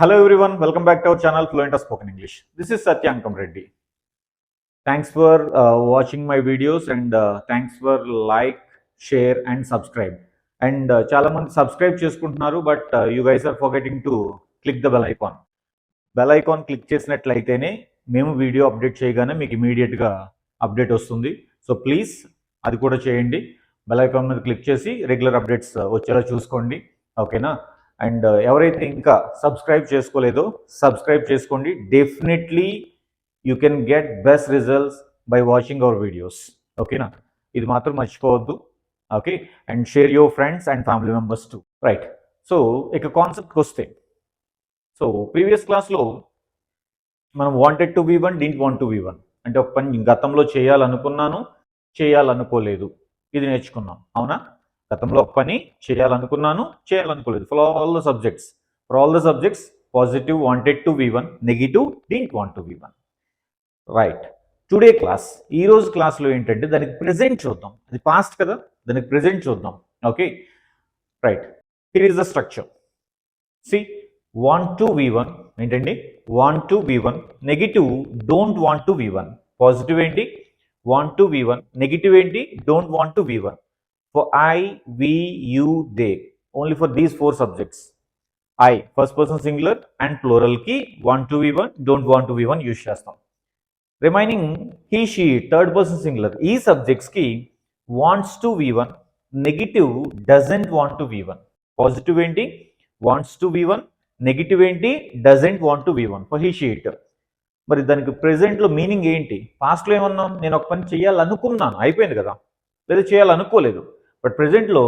Hello everyone welcome back to our channel fluent of spoken English this is Satyankam Reddy thanks for watching my videos and thanks for like share and subscribe and చాలా చాలామంది subscribe చేసుకుంటున్నారు but you guys are forgetting to click the bell icon bell icon click చేసినట్లయితేనే మేము video update చేయగానే మీకు ఇమీడియట్గా update వస్తుంది. So please అది కూడా చేయండి. బెల్ ఐకాన్ మీద క్లిక్ చేసి రెగ్యులర్ అప్డేట్స్ వచ్చేలా చూసుకోండి. ఓకేనా అండ్ ఎవరైతే ఇంకా సబ్స్క్రైబ్ చేసుకోలేదో సబ్స్క్రైబ్ చేసుకోండి. Definitely you can get best results by watching our videos ఓకేనా ఇది మాత్రం మర్చిపోవద్దు. Okay and share your friends and family members to right so ఇక కాన్సెప్ట్కి వస్తే. సో ప్రీవియస్ క్లాస్లో మనం wanted to V one didn't want to V one అంటే ఒక పని గతంలో చేయాలనుకున్నాను చేయాలనుకోలేదు. ఇది నేర్చుకున్నాం. అవునా? గతంలో ఒక పని చేయాలనుకున్నాను చేయాలనుకోలేదు. For all the subjects for all the subjects positive wanted to V one negative didn't want to V one right today class ఈ రోజు క్లాస్లో ఏంటంటే దానికి ప్రెజెంట్ చూద్దాం. అది పాస్ట్ కదా? దానికి ప్రెజెంట్ చూద్దాం. Okay right here is the structure see want to V one ఏంటండి? Want to V one negative don't want to V one positive ఏంటి? Want to V one negative ఏంటి? Don't want to V one for I we you they only for these four subjects I first person singular and ప్లోరల్కి want to V one don't want to V one use చేస్తాం remaining he she third person singular ఈ సబ్జెక్ట్స్కి wants to V one negative doesn't want to V one positive ఏంటి wants to V one negative ఏంటి doesn't want to V one for he she it మరి దానికి ప్రెజెంట్లో meaning ఏంటి? పాస్ట్లో ఏమన్నాం? నేను ఒక పని చేయాలనుకున్నాను. అయిపోయింది కదా? లేదా చేయాలనుకోలేదు. బట్ ప్రెసెంట్లో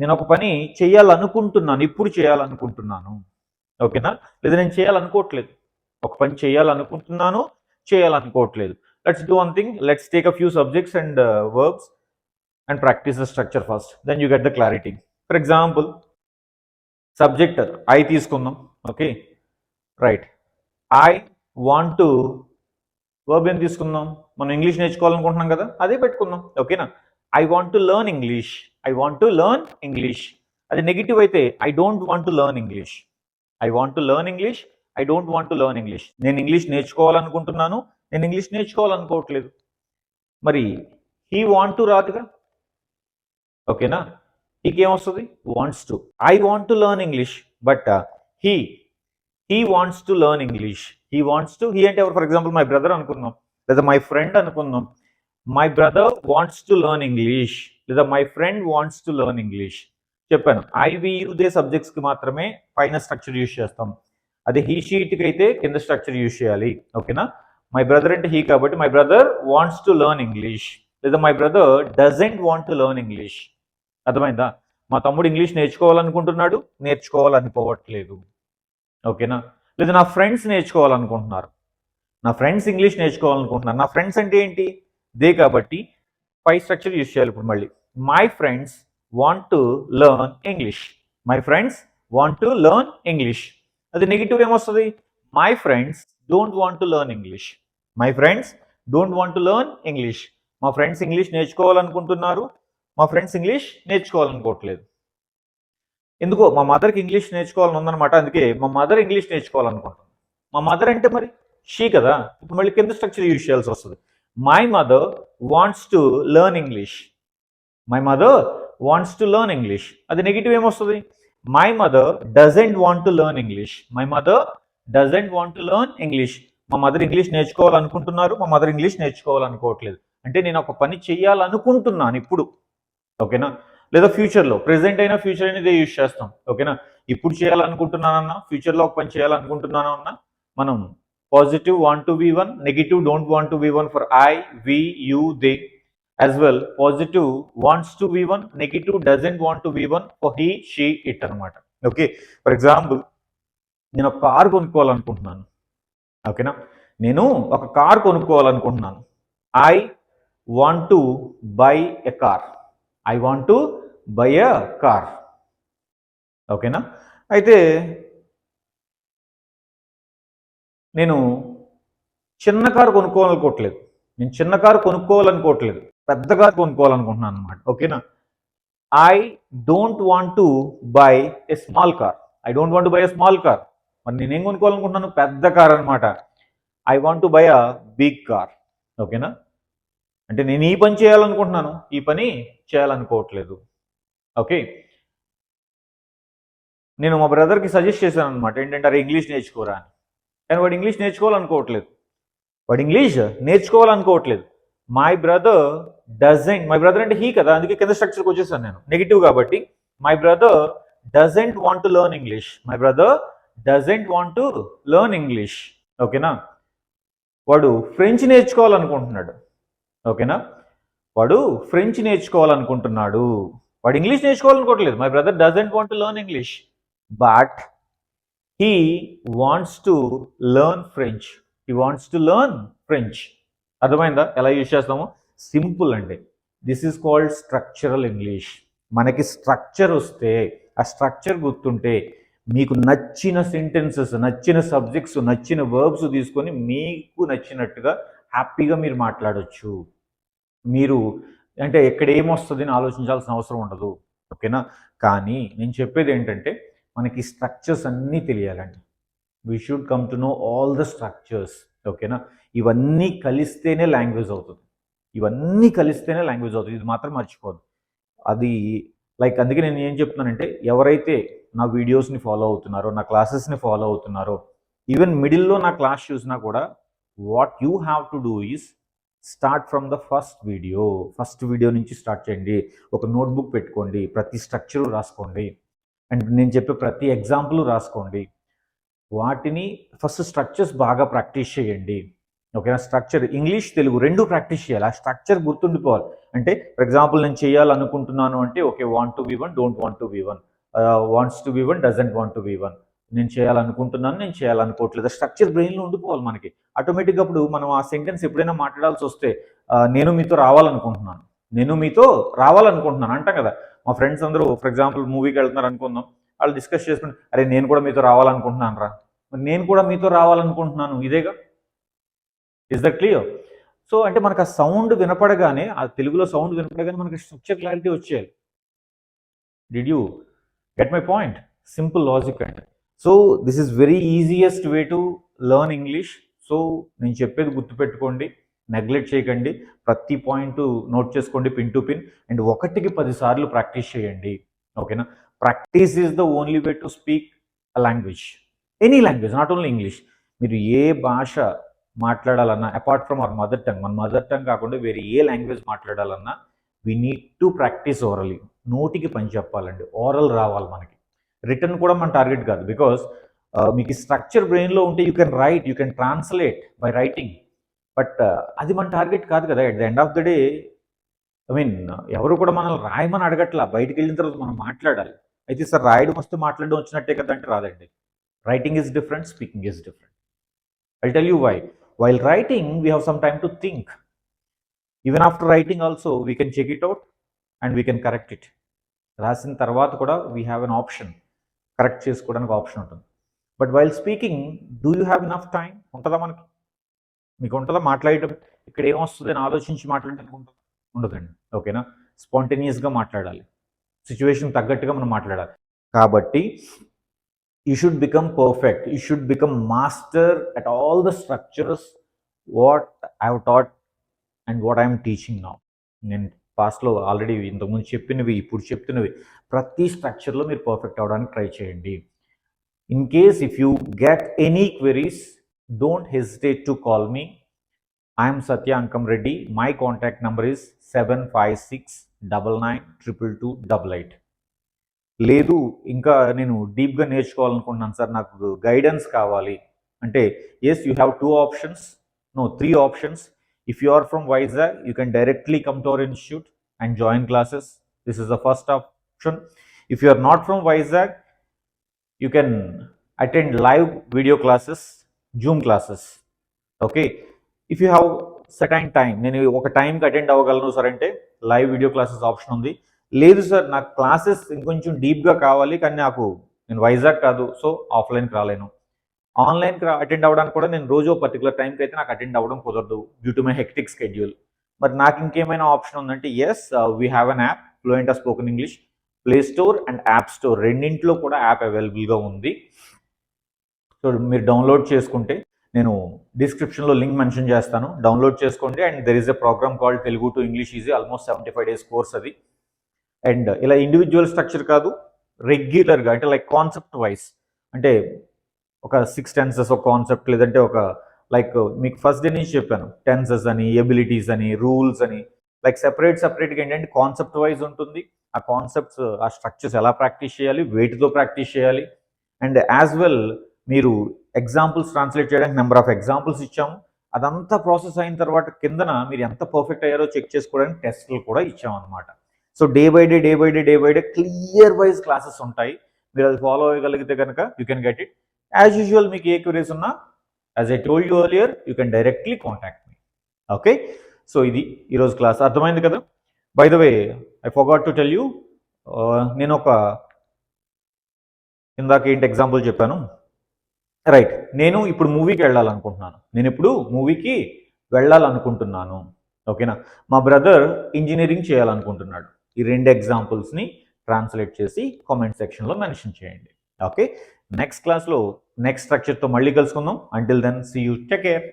నేను ఒక పని చేయాలనుకుంటున్నాను ఇప్పుడు చేయాలనుకుంటున్నాను. ఓకేనా? లేదా నేను చేయాలనుకోవట్లేదు. ఒక పని చేయాలనుకుంటున్నాను చేయాలనుకోవట్లేదు. Let's do one thing let's take a few subjects and verbs and practice the structure first then you get the clarity for example subject I తీసుకుందాం. Okay right I want to verb ఏం తీసుకుందాం? మనం English నేర్చుకోవాలనుకుంటున్నాం కదా? అదే పెట్టుకుందాం. Okay I want to learn English I want to learn English అది negative అయితే I don't want to learn English I want to learn English I don't want to learn English నేను ఇంగ్లీష్ నేర్చుకోవాలనుకుంటున్నాను. నేను English నేర్చుకోవాలనుకోవట్లేదు. మరి he want to రాదుగా? ఓకేనా హీకేమొస్తుంది wants to I want to learn English but he he wants to learn English he wants to he అంటే ఎవరు? For example my brother అనుకుందాం. లేదా మై ఫ్రెండ్ అనుకుందాం. My brother wants to learn English లేదా my friend wants to learn English చెప్పాను. I we you they సబ్జెక్ట్స్కి మాత్రమే పైన structure use చేస్తాం. అదే హీ షీట్కి అయితే కింద స్ట్రక్చర్ యూజ్ చేయాలి. ఓకేనా? మై బ్రదర్ అంటే హీ కాబట్టి my brother wants to learn English లేదా my brother doesn't want to learn English అర్థమైందా? మా తమ్ముడు ఇంగ్లీష్ నేర్చుకోవాలనుకుంటున్నాడు నేర్చుకోవాలనుకోవట్లేదు ఓకేనా? లేదా నా ఫ్రెండ్స్ నేర్చుకోవాలనుకుంటున్నారు. నా ఫ్రెండ్స్ ఇంగ్లీష్ నేర్చుకోవాలనుకుంటున్నారు. నా ఫ్రెండ్స్ అంటే ఏంటి? దే కాబట్టి పై స్ట్రక్చర్ యూజ్ చేయాలి ఇప్పుడు మళ్ళీ. My friends want to learn English my friends want to learn English అది నెగిటివ్ ఏమొస్తుంది my friends don't want to learn English my friends don't want to learn English మా ఫ్రెండ్స్ ఇంగ్లీష్ నేర్చుకోవాలనుకుంటున్నారు. మా friends English నేర్చుకోవాలనుకోవట్లేదు. ఎందుకో? మా మదర్కి English నేర్చుకోవాలని ఉందన్నమాట. అందుకే మా మదర్ ఇంగ్లీష్ నేర్చుకోవాలనుకుంటుంది. మా మదర్ అంటే మరి? షీ కదా? ఇప్పుడు మళ్ళీ కింద స్ట్రక్చర్ యూజ్ చేయాల్సి వస్తుంది. My mother wants to learn English my mother wants to learn English అది నెగిటివ్ ఏమొస్తుంది? My mother doesn't want to learn English my mother doesn't want to learn English మా మదర్ ఇంగ్లీష్ నేర్చుకోవాలనుకుంటున్నారు. మా mother English నేర్చుకోవాలనుకోవట్లేదు. అంటే నేను ఒక పని చేయాలనుకుంటున్నాను ఇప్పుడు. ఓకేనా? లేదా ఫ్యూచర్లో ప్రెసెంట్ అయినా ఫ్యూచర్ అయినా ఇదే యూజ్ చేస్తాం. ఓకేనా? ఇప్పుడు చేయాలనుకుంటున్నానన్నా ఫ్యూచర్లో ఒక పని చేయాలనుకుంటున్నాను అన్నా మనం positive want to V one negative don't want to V one for I we you they as well positive wants to V one negative doesn't want to V one for he she it అనమాట okay for example నేను ఒక car కొనుక్కోవాలనుకుంటున్నాను. ఓకేనా నేను ఒక car కొనుక్కోవాలనుకుంటున్నాను. I want to buy a car I want to buy a car ఓకేనా అయితే నేను చిన్న కారు కొనుక్కోవాలనుకోవట్లేదు. నేను చిన్న కారు కొనుక్కోవాలనుకోవట్లేదు. పెద్ద కారు కొనుక్కోవాలనుకుంటున్నాను అనమాట ఓకేనా? I don't want to buy a small car I don't want to buy a small car మరి నేనేం కొనుక్కోవాలనుకుంటున్నాను? పెద్ద కార్ అనమాట I want to buy a big car ఓకేనా? అంటే నేను ఈ పని చేయాలనుకుంటున్నాను. ఈ పని చేయాలనుకోవట్లేదు. ఓకే? నేను మా బ్రదర్కి సజెస్ట్ చేశాను అనమాట ఏంటంటే అరే ఇంగ్లీష్ నేర్చుకోరా అని. కానీ వాడు ఇంగ్లీష్ నేర్చుకోవాలనుకోవట్లేదు. వాడు English నేర్చుకోవాలనుకోవట్లేదు. My brother doesn't my brother అంటే హీ కదా అందుకే కింద స్ట్రక్చర్కి వచ్చేసాను నేను. నెగిటివ్ కాబట్టి my brother doesn't want to learn English my brother doesn't want to learn English ఓకేనా వాడు ఫ్రెంచ్ నేర్చుకోవాలనుకుంటున్నాడు. ఓకేనా వాడు ఫ్రెంచ్ నేర్చుకోవాలనుకుంటున్నాడు. వాడు English నేర్చుకోవాలనుకోవట్లేదు. My brother doesn't want to learn English but he wants to learn French he wants to learn French అర్థమైందా? ఎలా use చేస్తాము? సింపుల్ అండి. This is called structural English మనకి స్ట్రక్చర్ వస్తే ఆ స్ట్రక్చర్ గుర్తుంటే మీకు నచ్చిన సెంటెన్సెస్ నచ్చిన సబ్జెక్ట్స్ నచ్చిన వర్బ్స్ తీసుకొని మీకు నచ్చినట్టుగా హ్యాపీగా మీరు మాట్లాడవచ్చు మీరు అంటే ఎక్కడ ఏమొస్తుందని ఆలోచించాల్సిన అవసరం ఉండదు. ఓకేనా? కానీ నేను చెప్పేది ఏంటంటే మనకి స్ట్రక్చర్స్ అన్నీ తెలియాలండి. We should come to know all the structures ఓకేనా ఇవన్నీ కలిస్తేనే లాంగ్వేజ్ అవుతుంది. ఇవన్నీ కలిస్తేనే లాంగ్వేజ్ అవుతుంది. ఇది మాత్రం మర్చిపోదు అది లైక్ అందుకే నేను ఏం చెప్తున్నానంటే ఎవరైతే నా వీడియోస్ని ఫాలో అవుతున్నారో నా క్లాసెస్ని ఫాలో అవుతున్నారో ఈవెన్ మిడిల్లో నా క్లాస్ చూసినా కూడా what you have to do is start from the first video first video నుంచి స్టార్ట్ చేయండి. ఒక నోట్బుక్ పెట్టుకోండి. ప్రతి స్ట్రక్చరు రాసుకోండి. అండ్ నేను చెప్పే ప్రతి ఎగ్జాంపుల్ రాసుకోండి. వాటిని ఫస్ట్ స్ట్రక్చర్స్ బాగా ప్రాక్టీస్ చేయండి. ఓకేనా? స్ట్రక్చర్ ఇంగ్లీష్ తెలుగు రెండు ప్రాక్టీస్ చేయాలి. ఆ స్ట్రక్చర్ గుర్తుండిపోవాలి. అంటే ఫర్ ఎగ్జాంపుల్ నేను చేయాలనుకుంటున్నాను అంటే okay want to be one don't want to be one wants to be one doesn't want to be one నేను చేయాలనుకుంటున్నాను నేను చేయాలనుకోవట్లేదు. స్ట్రక్చర్ బ్రెయిన్లో ఉండిపోవాలి మనకి. ఆటోమేటిక్గా అప్పుడు మనం ఆ సెంటెన్స్ ఎప్పుడైనా మాట్లాడాల్సి వస్తే uh, నేను మీతో రావాలనుకుంటున్నాను. నేను మీతో రావాలనుకుంటున్నాను. అంటాం కదా? మా ఫ్రెండ్స్ అందరూ ఫర్ ఎగ్జాంపుల్ మూవీకి వెళ్తున్నారు అనుకుందాం. వాళ్ళు డిస్కస్ చేసుకుంటే అరే నేను కూడా మీతో రావాలనుకుంటున్నాను రా. నేను కూడా మీతో రావాలనుకుంటున్నాను. ఇదేగా? ఇస్ దట్ క్లియర్ సో అంటే మనకు ఆ సౌండ్ వినపడగానే ఆ తెలుగులో సౌండ్ వినపడగానే మనకి స్ట్రక్చర్ క్లారిటీ వచ్చేయాలి. Did you get my point simple logic అంటే so this is very easiest way to learn English so నేను చెప్పేది గుర్తుపెట్టుకోండి. నెగ్లెక్ట్ చేయకండి. ప్రతి పాయింట్ నోట్ చేసుకోండి పిన్ టు పిన్. అండ్ ఒకటికి పదిసార్లు ప్రాక్టీస్ చేయండి. ఓకేనా? Practice is the only way to speak a language. Any language not only English. మీరు ఏ భాష మాట్లాడాలన్నా apart from our mother tongue మన మదర్ టంగ్ కాకుండా వేరే ఏ లాంగ్వేజ్ మాట్లాడాలన్నా we need to practice orally నోటికి పని చెప్పాలండి. ఓరల్ రావాలి మనకి. రిటర్న్ కూడా మన టార్గెట్ కాదు. బికాస్ uh, మీకు స్ట్రక్చర్ బ్రెయిన్లో ఉంటే you can write you can translate by writing but అది మన టార్గెట్ కాదు కదా. At the end of the day I mean ఎవరు కూడా మనల్ని రాయమని అడగట్లా. బయటికి వెళ్ళిన తర్వాత మనం మాట్లాడాలి. అయితే సార్ రాయడం వస్తే మాట్లాడడం వచ్చినట్టే కదా అంటే రాదండి. Writing is different speaking is different I tell you why while writing we have some time to think even after writing also we can check it out and we can correct it రాసిన తర్వాత కూడా we have an option correct చేసుకోవడానికి option ఉంటుంది. But while speaking do you have enough time ఉంటుందా మనకి? మీకు ఉంటుందా మాట్లాడటం ఇక్కడ ఏమొస్తుంది అని ఆలోచించి మాట్లాడడానికి ఉంటుందా. ఉండదండి. ఓకేనా? స్పాంటేనియస్గా మాట్లాడాలి. సిచ్యువేషన్ తగ్గట్టుగా మనం మాట్లాడాలి. కాబట్టి you should become perfect. You should become master at all the structures what I taught and what I'm teaching now. నేను పాస్ట్లో ఆల్రెడీ ఇంతకుముందు చెప్పినవి ఇప్పుడు చెప్తున్నవి. ప్రతి స్ట్రక్చర్లో మీరు పర్ఫెక్ట్ అవడానికి ట్రై చేయండి. In case if you get any queries don't hesitate to call me I'm Satya Ankam Reddy my contact number is seven five six double nine triple two double eight లేదు ఇంకా నేను డీప్గా నేర్చుకోవాలనుకుంటున్నాను sir. నాకు guidance కావాలి. అంటే yes you have two options no three options if you are from Vizag you can directly come to our institute and join classes this is the first option if you are not from Vizag you can attend live video classes Zoom classes okay if you have second time నేను ఒక టైంకి attend అవ్వగలను sir అంటే live video classes option ఉంది. లేదు sir నాకు classes ఇంకొంచెం డీప్గా కావాలి కానీ నాకు నేను వైజాగ్ కాదు సో ఆఫ్లైన్కి రాలేను. ఆన్లైన్కి అటెండ్ అవ్వడానికి కూడా నేను రోజు పర్టికులర్ టైంకి అయితే నాకు అటెండ్ అవ్వడం కుదరదు due to my hectic schedule మరి నాకు ఇంకేమైనా ఆప్షన్ ఉందంటే yes we have an app fluent of spoken English play store and app store రెండింటిలో కూడా యాప్ అవైలబుల్గా ఉంది. సో మీరు డౌన్లోడ్ చేసుకుంటే నేను డిస్క్రిప్షన్లో లింక్ మెన్షన్ చేస్తాను. డౌన్లోడ్ చేసుకోండి and there is a program called Telugu to English easy almost seventy five days course అది. అండ్ ఇలా ఇండివిజువల్ స్ట్రక్చర్ కాదు రెగ్యులర్గా అంటే లైక్ కాన్సెప్ట్ వైజ్ అంటే ఒక సిక్స్ టెన్సెస్ ఒక కాన్సెప్ట్ లేదంటే ఒక లైక్ మీకు ఫస్ట్ డే నుంచి చెప్పాను టెన్సెస్ అని ఎబిలిటీస్ అని రూల్స్ అని. లైక్ సెపరేట్ సెపరేట్గా ఏంటంటే కాన్సెప్ట్ వైజ్ ఉంటుంది. ఆ కాన్సెప్ట్స్ ఆ స్ట్రక్చర్స్ ఎలా ప్రాక్టీస్ చేయాలి వేటితో ప్రాక్టీస్ చేయాలి. అండ్ యాజ్ వెల్ మీరు ఎగ్జాంపుల్స్ ట్రాన్స్లేట్ చేయడానికి నెంబర్ ఆఫ్ ఎగ్జాంపుల్స్ ఇచ్చాము. అదంతా ప్రాసెస్ అయిన తర్వాత కిందన మీరు ఎంత పర్ఫెక్ట్ అయ్యారో చెక్ చేసుకోవడానికి టెస్ట్లు కూడా ఇచ్చామన్నమాట. అనమాట so day by day day by day day by day clear wise classes ఉంటాయి. మీరు అది ఫాలో అవ్వగలిగితే కనుక you can get it as usual మీకు ఏ క్యూరీస్ ఉన్నా as I told you earlier you can directly contact me okay so ఇది ఈరోజు క్లాస్ అర్థమైంది కదా? By the way I forgot to tell you నేను ఒక ఇందాక ఏంటి ఎగ్జాంపుల్ చెప్పాను? రైట్ నేను ఇప్పుడు మూవీకి వెళ్ళాలనుకుంటున్నాను. నేను ఇప్పుడు మూవీకి వెళ్ళాలనుకుంటున్నాను. ఓకేనా మా బ్రదర్ ఇంజనీరింగ్ చేయాలనుకుంటున్నాడు. ఈ రెండు ఎగ్జాంపుల్స్ని ట్రాన్స్లేట్ చేసి కామెంట్ సెక్షన్లో మెన్షన్ చేయండి. ఓకే నెక్స్ట్ క్లాస్లో నెక్స్ట్ స్ట్రక్చర్తో మళ్ళీ కలుసుకుందాం. Until then see you take care